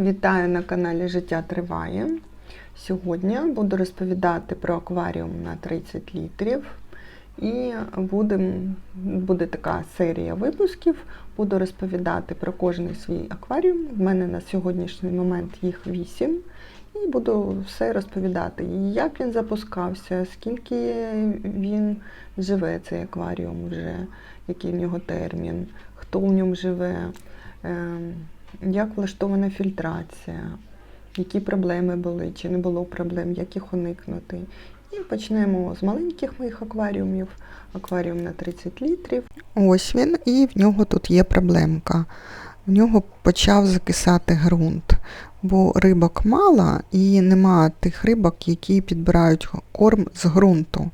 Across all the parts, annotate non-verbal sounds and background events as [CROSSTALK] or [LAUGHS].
Вітаю на каналі Життя Триває. Сьогодні буду розповідати про акваріум на 30 літрів. І будем, буде така серія випусків. Буду розповідати про кожний свій акваріум. В мене на сьогоднішній момент їх 8. І буду все розповідати, як він запускався, скільки він живе, цей акваріум вже, який в нього термін, хто в ньому живе. Як влаштована фільтрація, які проблеми були, чи не було проблем, як їх уникнути. І почнемо з маленьких моїх акваріумів. Акваріум на 30 літрів. Ось він, і в нього тут є проблемка. В нього почав закисати ґрунт, бо рибок мало і нема тих рибок, які підбирають корм з ґрунту.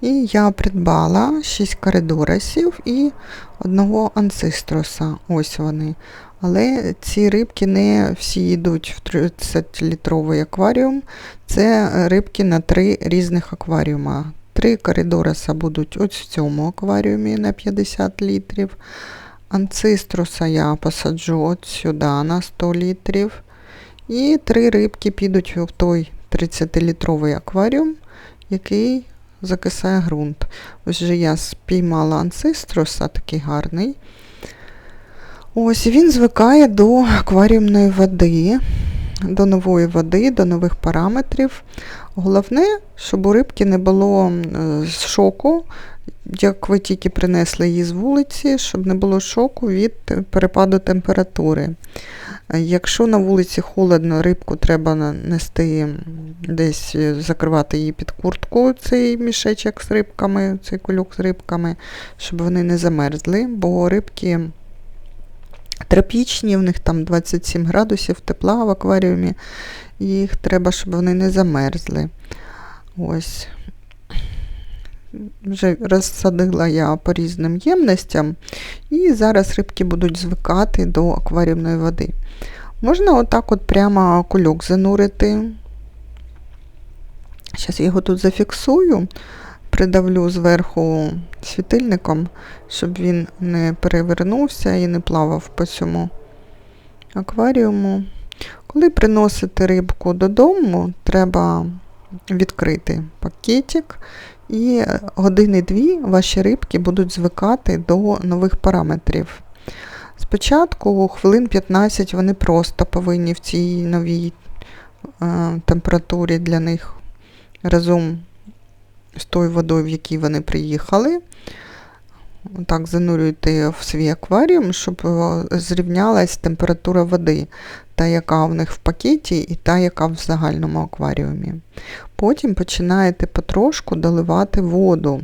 І я придбала 6 коридорисів і одного анцистроса. Ось вони. Але ці рибки не всі йдуть в 30-літровий акваріум. Це рибки на три різних акваріума. Три коридориса будуть ось в цьому акваріумі на 50 літрів. Анциструса я посаджу от сюди на 100 літрів. І три рибки підуть в той 30-літровий акваріум, який закисає ґрунт. Ось же я спіймала анциструса, такий гарний. Ось він звикає до акваріумної води, до нової води, до нових параметрів. Головне, щоб у рибки не було шоку, як ви тільки принесли її з вулиці, щоб не було шоку від перепаду температури. Якщо на вулиці холодно, рибку треба нести десь закривати її під куртку, цей мішечок з рибками, цей кульок з рибками, щоб вони не замерзли, бо рибки тропічні, в них там 27 градусів тепла в акваріумі, їх треба, щоб вони не замерзли. Ось. Вже розсадила я по різним ємностям, і зараз рибки будуть звикати до акваріумної води. Можна отак от прямо кульок занурити. Зараз я його тут зафіксую, придавлю зверху світильником, щоб він не перевернувся і не плавав по цьому акваріуму. Коли приносите рибку додому, треба відкрити пакетик, і години-дві ваші рибки будуть звикати до нових параметрів. Спочатку хвилин 15 вони просто повинні в цій новій е, температурі для них разом з тою водою, в якій вони приїхали. Так, занурюйте в свій акваріум, щоб зрівнялась температура води, та, яка в них в пакеті, і та, яка в загальному акваріумі. Потім починаєте потрошку доливати воду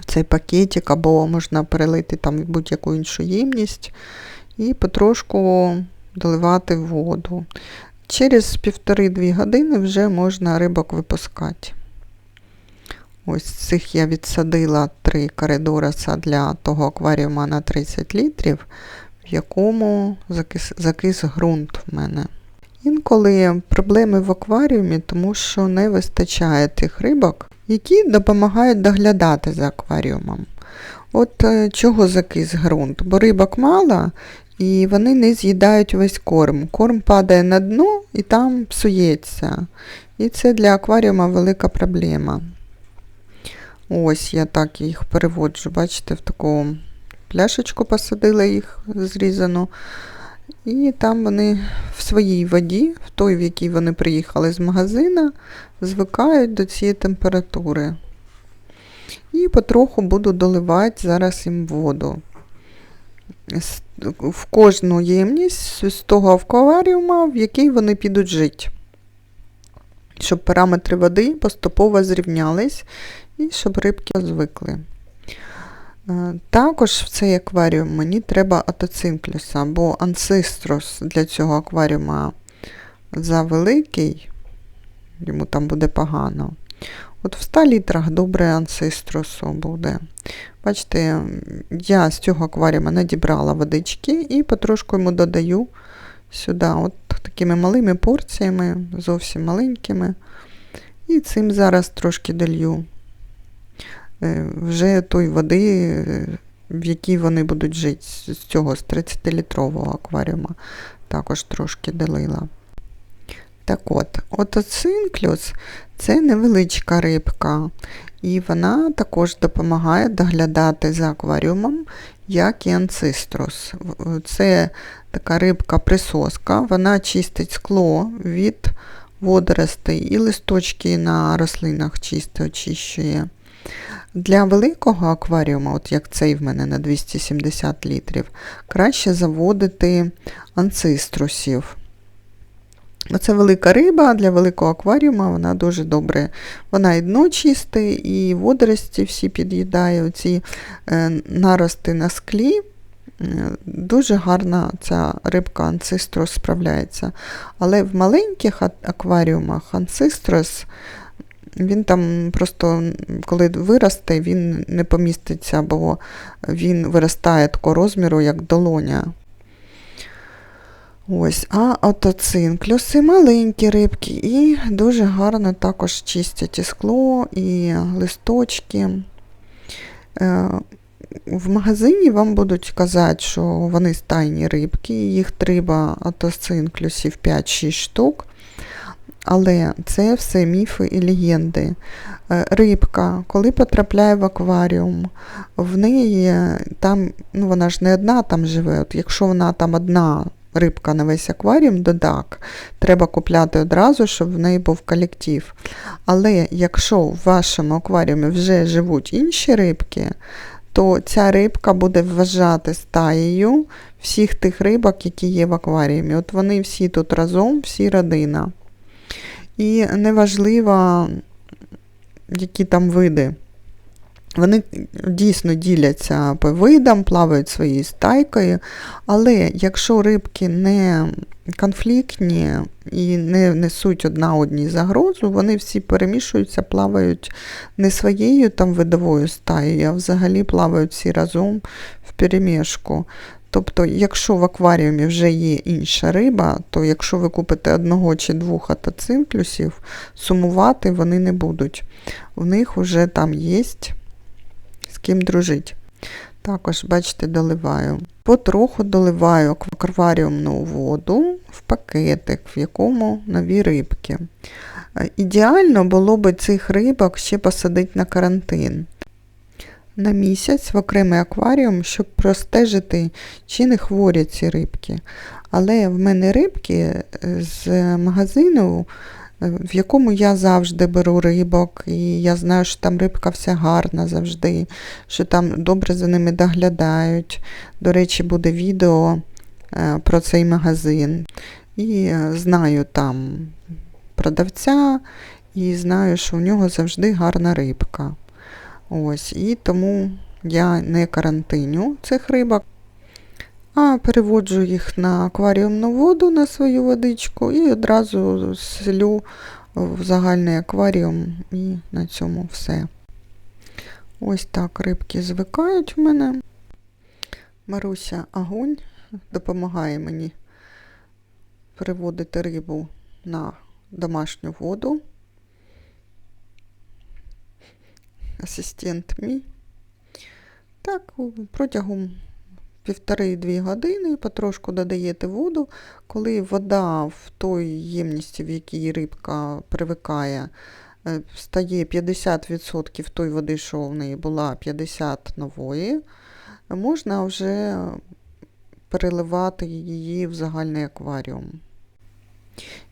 в цей пакетик, або можна перелити там будь-яку іншу ємність, і потрошку доливати воду. Через півтори-дві години вже можна рибок випускати. Ось цих я відсадила три коридориса для того акваріума на 30 літрів, в якому закис, закис ґрунт в мене. Інколи проблеми в акваріумі, тому що не вистачає тих рибок, які допомагають доглядати за акваріумом. От е, чого закис ґрунт? Бо рибок мало, і вони не з'їдають весь корм. Корм падає на дно і там псується. І це для акваріума велика проблема. Ось я так їх переводжу, бачите, в таку пляшечку посадила їх зрізану. І там вони в своїй воді, в той, в якій вони приїхали з магазина, звикають до цієї температури. І потроху буду доливати зараз їм воду. В кожну ємність з того акваріума, в який вони підуть жити. Щоб параметри води поступово зрівнялись і щоб рибки звикли. Е, також в цей акваріум мені треба атоцинклюса, бо ансиструс для цього акваріума завеликий, йому там буде погано. От в 100 літрах добре ансиструсу буде. Бачите, я з цього акваріума надібрала водички і потрошку йому додаю сюди, от такими малими порціями, зовсім маленькими. І цим зараз трошки долью. Е, вже той води, е, в якій вони будуть жити з цього з 30-літрового акваріума. також трошки долила. Так от, отоцинклюс це невеличка рибка, і вона також допомагає доглядати за акваріумом, як і анциструс. Це така рибка-присоска, вона чистить скло від водоростей і листочки на рослинах чисто очищує. Для великого акваріуму, от як цей в мене на 270 літрів, краще заводити анциструсів. Оце велика риба, для великого акваріума вона дуже добре. Вона і дно чисте, і водорості всі під'їдає. Оці е, нарости на склі. Е, Дуже гарна ця рибка анцистрос справляється. Але в маленьких акваріумах анцистрос, він там просто, коли виросте, він не поміститься, бо він виростає такого розміру, як долоня. Ось, а отоцинклюси маленькі рибки і дуже гарно також чистять і скло, і листочки. Е, В магазині вам будуть казати, що вони стайні рибки, їх треба отоцинклюсів 5-6 штук. Але це все міфи і легенди. Е, Рибка, коли потрапляє в акваріум, в неї там, ну вона ж не одна там живе. От якщо вона там одна рибка на весь акваріум, то так, треба купляти одразу, щоб в неї був колектив. Але якщо в вашому акваріумі вже живуть інші рибки, то ця рибка буде вважати стаєю всіх тих рибок, які є в акваріумі. От вони всі тут разом, всі родина. І неважливо, які там види. Вони дійсно діляться по видам, плавають своєю стайкою, але якщо рибки не конфліктні і не несуть одна одній загрозу, вони всі перемішуються, плавають не своєю там видовою стаєю, а взагалі плавають всі разом в перемішку. Тобто, якщо в акваріумі вже є інша риба, то якщо ви купите одного чи двох атоцинклюсів, сумувати вони не будуть. В них вже там є з ким дружить. Також, бачите, доливаю. Потроху доливаю акваріумну воду в пакетик, в якому нові рибки. Е, Ідеально було би цих рибок ще посадити на карантин. На місяць в окремий акваріум, щоб простежити, чи не хворі ці рибки. Але в мене рибки е, з магазину, е, в якому я завжди беру рибок, і я знаю, що там рибка вся гарна завжди, що там добре за ними доглядають. До речі, буде відео е, про цей магазин. І знаю там продавця, і знаю, що у нього завжди гарна рибка. Ось, і тому я не карантиню цих рибок, а переводжу їх на акваріумну воду на свою водичку і одразу селю в загальний акваріум і на цьому все. Ось так рибки звикають в мене. Маруся огонь допомагає мені переводити рибу на домашню воду. Асистент мій. Так, протягом півтори-дві години потрошку додаєте воду. Коли вода в той ємності, в якій рибка привикає, е, стає 50% той води, що в неї була 50 нової, можна вже переливати її в загальний акваріум.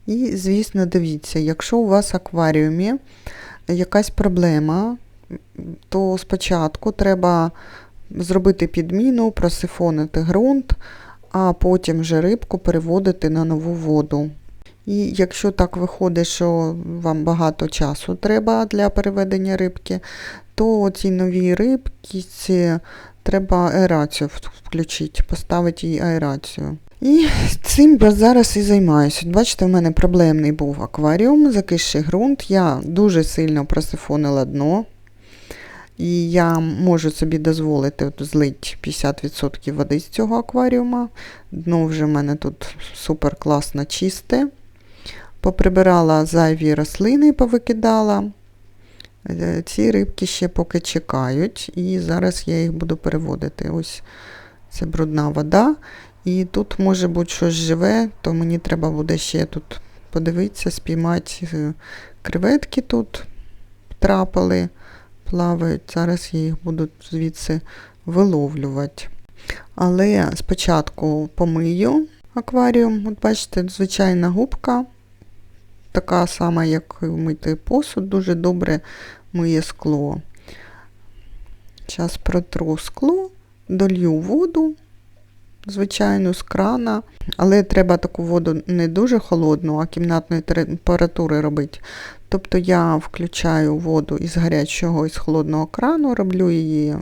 І, звісно, дивіться, якщо у вас в акваріумі якась проблема, то спочатку треба зробити підміну, просифонити ґрунт, а потім вже рибку переводити на нову воду. І якщо так виходить, що вам багато часу треба для переведення рибки, то ці нові рибки ці, треба аерацію включити, поставити їй аерацію. І цим я зараз і займаюся. Бачите, в мене проблемний був акваріум, закисший ґрунт. Я дуже сильно просифонила дно. І я можу собі дозволити от, злити 50% води з цього акваріума. Дно вже в мене тут супер класно чисте. Поприбирала зайві рослини, повикидала. Е, Ці рибки ще поки чекають, і зараз я їх буду переводити. Ось це брудна вода. І тут може бути щось живе, то мені треба буде ще тут подивитися, спіймати е, креветки тут трапили, плавають. Зараз я їх буду звідси виловлювати. Але спочатку помию акваріум. От бачите, звичайна губка, така сама, як мити посуд, дуже добре миє скло. Зараз протру скло, долью воду, звичайну з крана, але треба таку воду не дуже холодну, а кімнатної температури робити. Тобто я включаю воду із гарячого із холодного крану, роблю її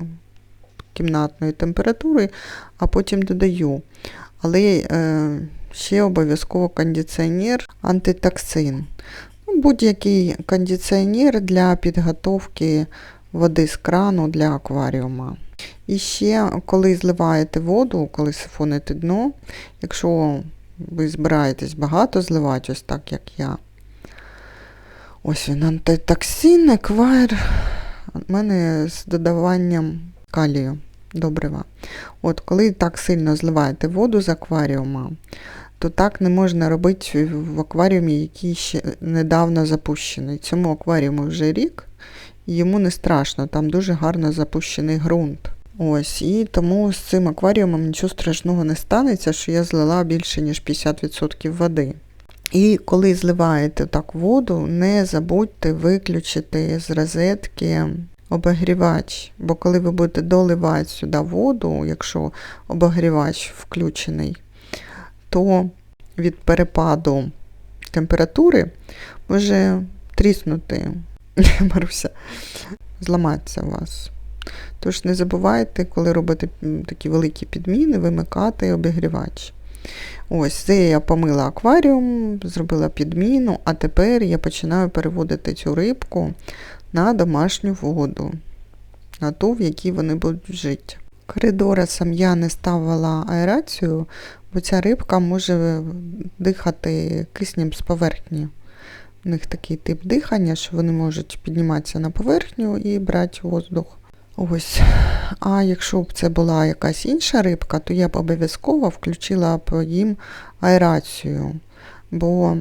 кімнатної температури, а потім додаю. Але е, ще обов'язково кондиціонер антитоксин. Ну, Будь-який кондиціонер для підготовки води з крану для акваріума. І ще, коли зливаєте воду, коли сифоните дно, якщо ви збираєтесь багато зливати, ось так як я. Ось він антитоксин, еквайр. У мене з додаванням калію добрива. От Коли так сильно зливаєте воду з акваріума, то так не можна робити в акваріумі, який ще недавно запущений. Цьому акваріуму вже рік, йому не страшно, там дуже гарно запущений ґрунт. Ось, І тому з цим акваріумом нічого страшного не станеться, що я злила більше, ніж 50% води. І коли зливаєте так воду, не забудьте виключити з розетки обогрівач. Бо коли ви будете доливати сюди воду, якщо обогрівач включений, то від перепаду температури може тріснути, [LAUGHS] Маруся, зламатися у вас. Тож не забувайте, коли робите такі великі підміни, вимикати обігрівач. Ось, це я помила акваріум, зробила підміну, а тепер я починаю переводити цю рибку на домашню воду, на ту, в якій вони будуть жити. Коридорасам я не ставила аерацію, бо ця рибка може дихати киснем з поверхні. У них такий тип дихання, що вони можуть підніматися на поверхню і брати воздух. Ось. А якщо б це була якась інша рибка, то я б обов'язково включила б їм аерацію, бо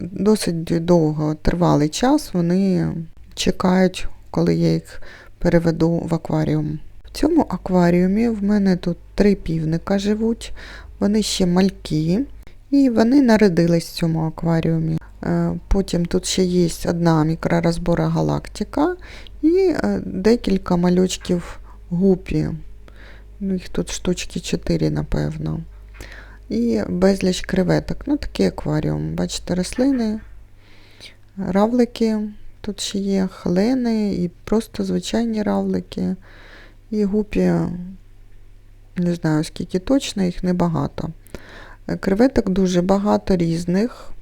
досить довго тривалий час вони чекають, коли я їх переведу в акваріум. В цьому акваріумі в мене тут три півника живуть, вони ще малькі, і вони народились в цьому акваріумі. Е, потім тут ще є одна мікророзбора галактика і е, декілька малючків гупі. Ну, Їх тут штучки 4, напевно. І безліч креветок. Ну, такий акваріум. Бачите, рослини, равлики. Тут ще є хлени і просто звичайні равлики. І гупі, не знаю, скільки точно, їх небагато. Креветок дуже багато різних.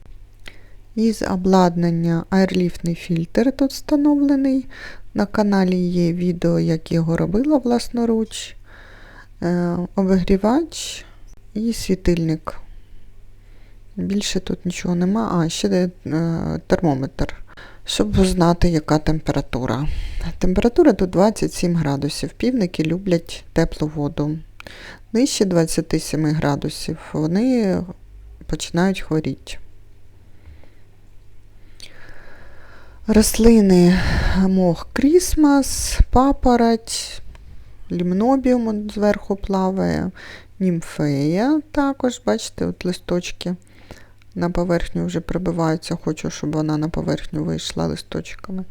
Із обладнання аерліфтний фільтр тут встановлений. На каналі є відео, як його робила власноруч, е, обігрівач і світильник. Більше тут нічого нема, а ще е, термометр, щоб знати, яка температура. Температура тут 27 градусів. Півники люблять теплу воду. Нижче 27 градусів вони починають хворіти. Рослини мох Крісмас, папороть, лімнобіум зверху плаває, німфея також, бачите, от листочки на поверхню вже прибиваються, хочу, щоб вона на поверхню вийшла листочками.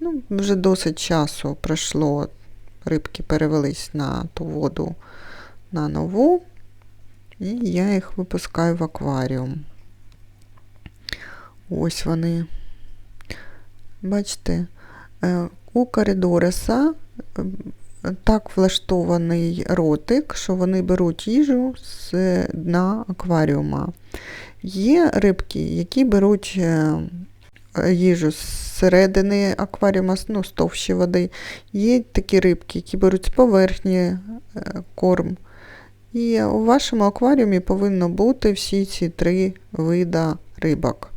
Ну, Вже досить часу пройшло, рибки перевелись на ту воду на нову, і я їх випускаю в акваріум. Ось вони. Бачите, е, у коридореса е, так влаштований ротик, що вони беруть їжу з дна акваріума. Є рибки, які беруть е, їжу з середини акваріума, ну, з товщі води. Є такі рибки, які беруть з поверхні корм. І у вашому акваріумі повинно бути всі ці три вида рибок.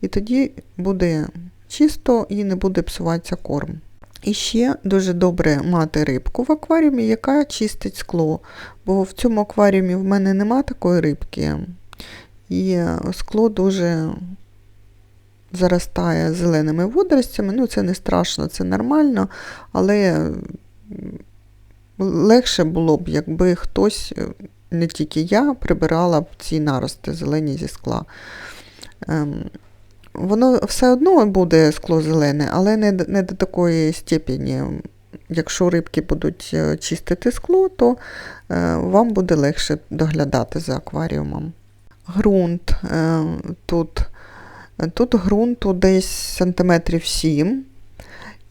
І тоді буде чисто і не буде псуватися корм. І ще дуже добре мати рибку в акваріумі, яка чистить скло. Бо в цьому акваріумі в мене нема такої рибки. І скло дуже заростає зеленими водоростями. Ну, це не страшно, це нормально, але легше було б, якби хтось, не тільки я, прибирала б ці нарости зелені зі скла. Воно все одно буде скло зелене, але не, не до такої степені. Якщо рибки будуть е, чистити скло, то е, вам буде легше доглядати за акваріумом. Грунт е, тут тут ґрунту десь сантиметрів 7.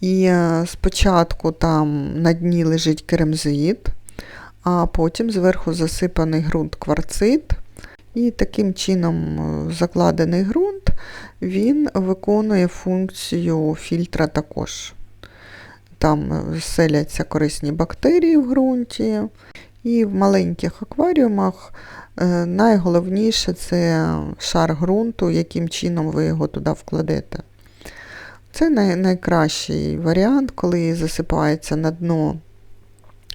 І спочатку там на дні лежить керамзит, а потім зверху засипаний ґрунт кварцит. І таким чином закладений ґрунт він виконує функцію фільтра також. Там селяться корисні бактерії в ґрунті. І в маленьких акваріумах е, найголовніше це шар ґрунту, яким чином ви його туди вкладете. Це найкращий варіант, коли засипається на дно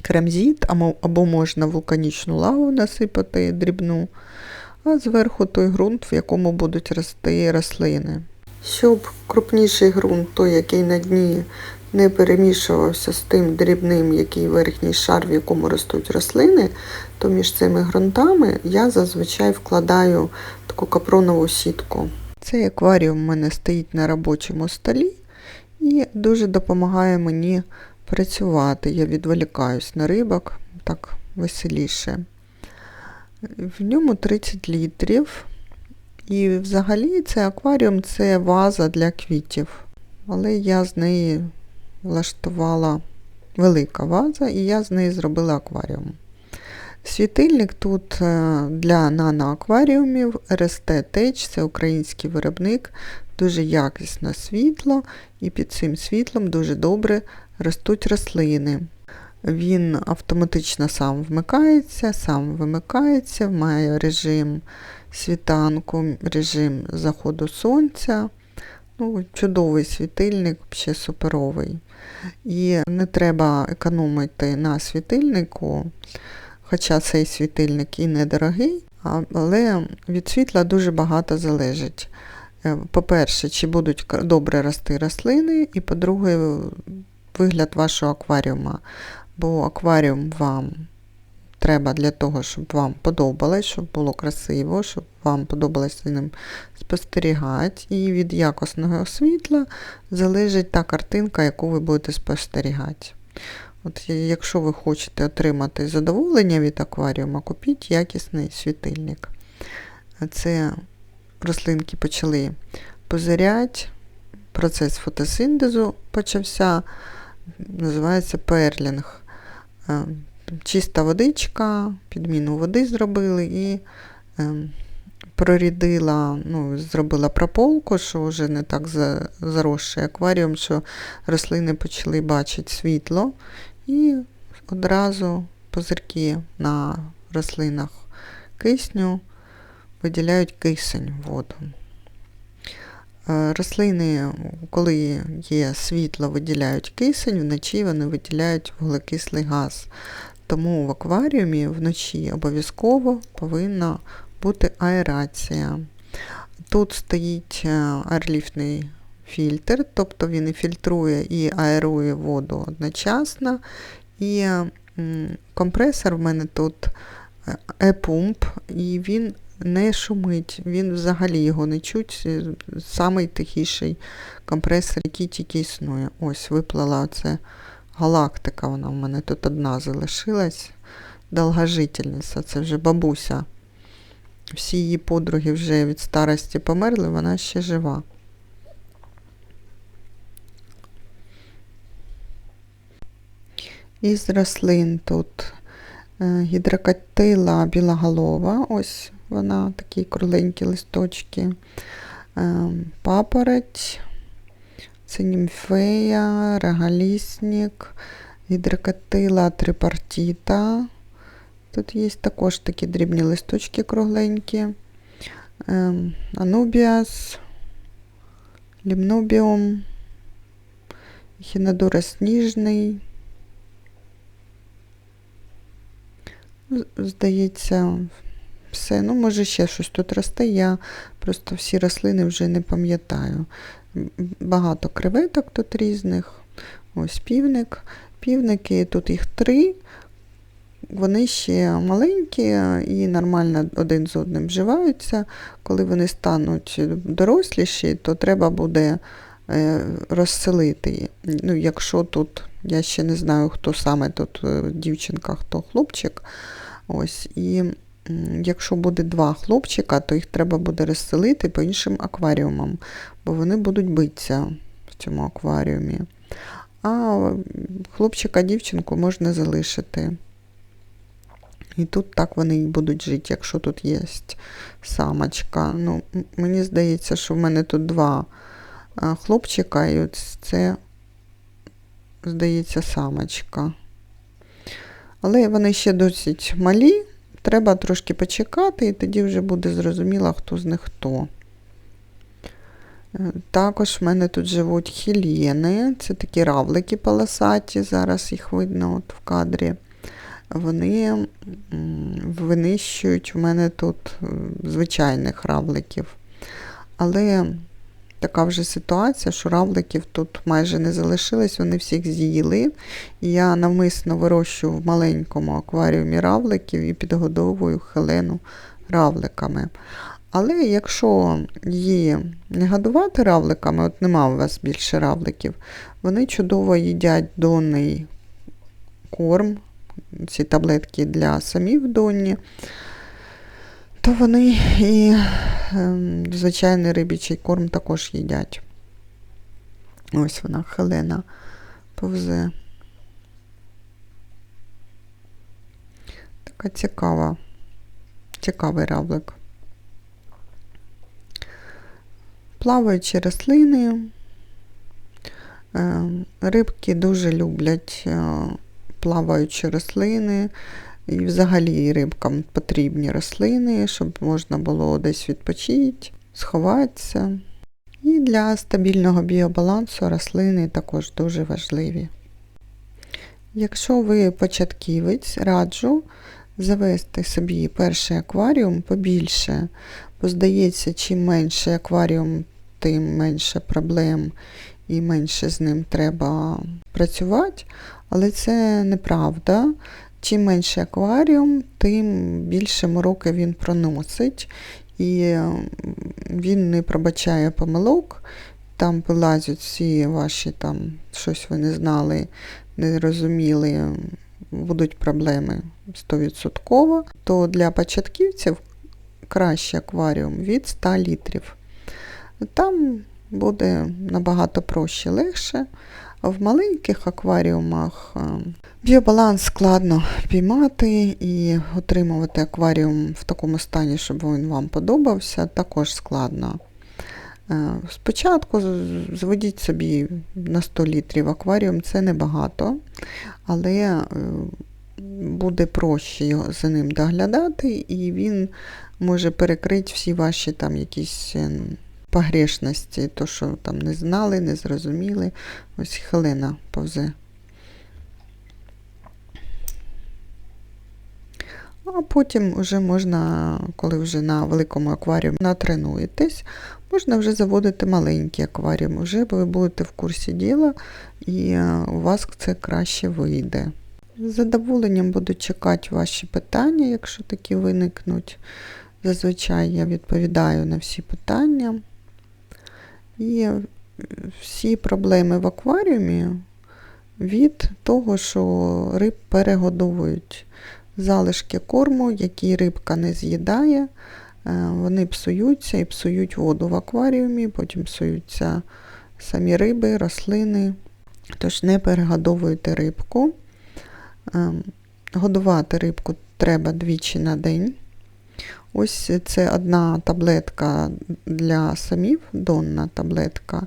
кремзіт, або можна вулканічну лаву насипати дрібну, а зверху той ґрунт, в якому будуть рости рослини. Щоб крупніший ґрунт, той, який на дні, не перемішувався з тим дрібним, який верхній шар, в якому ростуть рослини, то між цими ґрунтами я зазвичай вкладаю таку капронову сітку. Цей акваріум у мене стоїть на робочому столі і дуже допомагає мені працювати. Я відволікаюсь на рибок так веселіше. В ньому 30 літрів. І взагалі цей акваріум це ваза для квітів. Але я з неї влаштувала велика ваза, і я з неї зробила акваріум. Світильник тут е, для наноакваріумів RST Tech, це український виробник, дуже якісне світло, і під цим світлом дуже добре ростуть рослини. Він автоматично сам вмикається, сам вимикається, має режим світанку, режим заходу сонця. Ну, Чудовий світильник, ще суперовий. І не треба економити на світильнику, хоча цей світильник і недорогий, але від світла дуже багато залежить. Е, по-перше, чи будуть добре рости рослини, і по-друге, вигляд вашого акваріума. Бо акваріум вам треба для того, щоб вам подобалось, щоб було красиво, щоб вам подобалось ним спостерігати. І від якісного світла залежить та картинка, яку ви будете спостерігати. От Якщо ви хочете отримати задоволення від акваріума, купіть якісний світильник. Це рослинки почали позиряти, процес фотосинтезу почався, називається перлінг. Е, чиста водичка, підміну води зробили і е, прорідила, ну, зробила прополку, що вже не так заросший акваріум, що рослини почали бачити світло, і одразу позирки на рослинах кисню виділяють кисень воду. Е, рослини, коли є світло, виділяють кисень, вночі вони виділяють вуглекислий газ. Тому в акваріумі вночі обов'язково повинна бути аерація. Тут стоїть е, аерліфтний фільтр, тобто він і фільтрує і аерує воду одночасно. І компресор в мене тут е, і він не шумить, він взагалі його не чуть. Самий тихіший компресор, який тільки існує. Ось, виплала оце галактика, вона в мене тут одна залишилась. Довгожительниця, це вже бабуся. Всі її подруги вже від старості померли, вона ще жива. Із рослин тут е, гідрокатила білоголова, ось вона такі кругленькі листочки, е, папороть, це регалісник, гідрокатила трипартіта. Тут є також такі дрібні листочки кругленькі, анубіас, лімнубіум Хінодорас ніжний. З- Здається, все. Ну, може, ще щось тут росте. Я просто всі рослини вже не пам'ятаю. Багато креветок тут різних. Ось півник. Півники, тут їх три. Вони ще маленькі і нормально один з одним вживаються. Коли вони стануть доросліші, то треба буде е, розселити. Ну, якщо тут, я ще не знаю, хто саме тут е, дівчинка, хто хлопчик. Ось, і якщо буде два хлопчика, то їх треба буде розселити по іншим акваріумам, бо вони будуть битися в цьому акваріумі. А хлопчика, дівчинку можна залишити. І тут так вони і будуть жити, якщо тут є самочка. Ну, мені здається, що в мене тут два хлопчика, і от це, здається, самочка. Але вони ще досить малі. Треба трошки почекати, і тоді вже буде зрозуміло, хто з них хто. Е, Також в мене тут живуть хілєни. Це такі равлики полосаті, зараз їх видно от в кадрі. Вони винищують в мене тут е, звичайних равликів. Але така вже ситуація, що равликів тут майже не залишилось, вони всіх з'їли. Я навмисно вирощую в маленькому акваріумі равликів і підгодовую хелену равликами. Але якщо її не годувати равликами, от нема у вас більше равликів, вони чудово їдять донний корм, ці таблетки для самів донні, то вони і ем, звичайний рибічий корм також їдять. Ось вона, Хелена, повзе. Така цікава, цікавий равлик. Плаваючі рослини. Е, Рибки дуже люблять е, плаваючі рослини. І взагалі рибкам потрібні рослини, щоб можна було десь відпочити, сховатися. І для стабільного біобалансу рослини також дуже важливі. Якщо ви початківець, раджу завести собі перший акваріум побільше, бо здається, чим менше акваріум, тим менше проблем і менше з ним треба працювати. Але це неправда. Чим менше акваріум, тим більше мороки він проносить, і він не пробачає помилок. Там вилазять всі ваші там щось ви не знали, не розуміли, будуть проблеми 100%. То для початківців краще акваріум від 100 літрів. Там буде набагато проще, легше. В маленьких акваріумах е, біобаланс складно піймати і отримувати акваріум в такому стані, щоб він вам подобався, також складно. Е, Спочатку з- зведіть собі на 100 літрів акваріум, це небагато, але е, буде проще його за ним доглядати, і він може перекрити всі ваші там якісь е, погрешності, то, що там не знали, не зрозуміли. Ось Хелена повзе. А потім вже можна, коли вже на великому акваріумі натренуєтесь, можна вже заводити маленький акваріум. Вже ви будете в курсі діла, і е, у вас це краще вийде. З задоволенням буду чекати ваші питання, якщо такі виникнуть. Зазвичай я відповідаю на всі питання. І е, всі проблеми в акваріумі від того, що риб перегодовують залишки корму, які рибка не з'їдає, е, вони псуються і псують воду в акваріумі, потім псуються самі риби, рослини. Тож не перегодовуйте рибку. Е, Годувати рибку треба двічі на день. Ось це одна таблетка для самів, донна таблетка.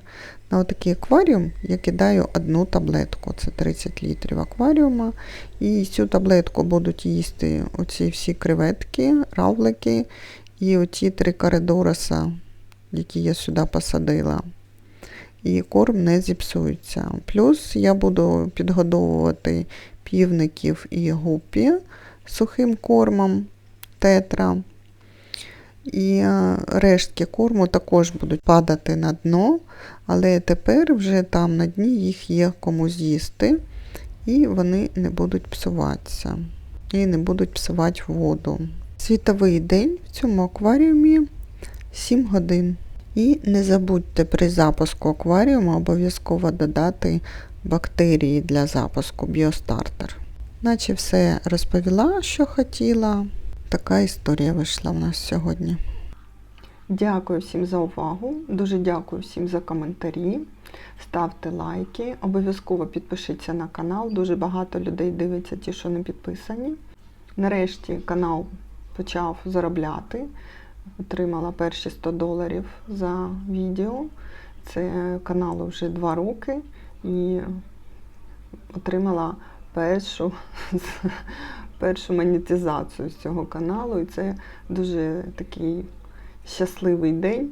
На отакий акваріум я кидаю одну таблетку, це 30 літрів акваріума. І цю таблетку будуть їсти оці всі креветки, равлики і оті три коридороса, які я сюди посадила. і корм не зіпсується. Плюс я буду підгодовувати півників і гупі сухим кормом тетра. І е, рештки корму також будуть падати на дно, але тепер вже там на дні їх є кому з'їсти, і вони не будуть псуватися. І не будуть псувати воду. Світовий день в цьому акваріумі 7 годин. І не забудьте при запуску акваріуму обов'язково додати бактерії для запуску біостартер. Наче все розповіла, що хотіла. Така історія вийшла в нас сьогодні. Дякую всім за увагу. Дуже дякую всім за коментарі. Ставте лайки. Обов'язково підпишіться на канал. Дуже багато людей дивиться ті, що не підписані. Нарешті канал почав заробляти. Отримала перші 100 доларів за відео. Це каналу вже 2 роки і отримала першу, [LAUGHS] першу монетизацію з цього каналу. І це дуже такий щасливий день.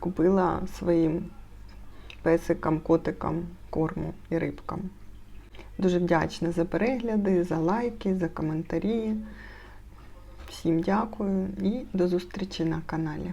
Купила своїм песикам, котикам корму і рибкам. Дуже вдячна за перегляди, за лайки, за коментарі. Всім дякую і до зустрічі на каналі.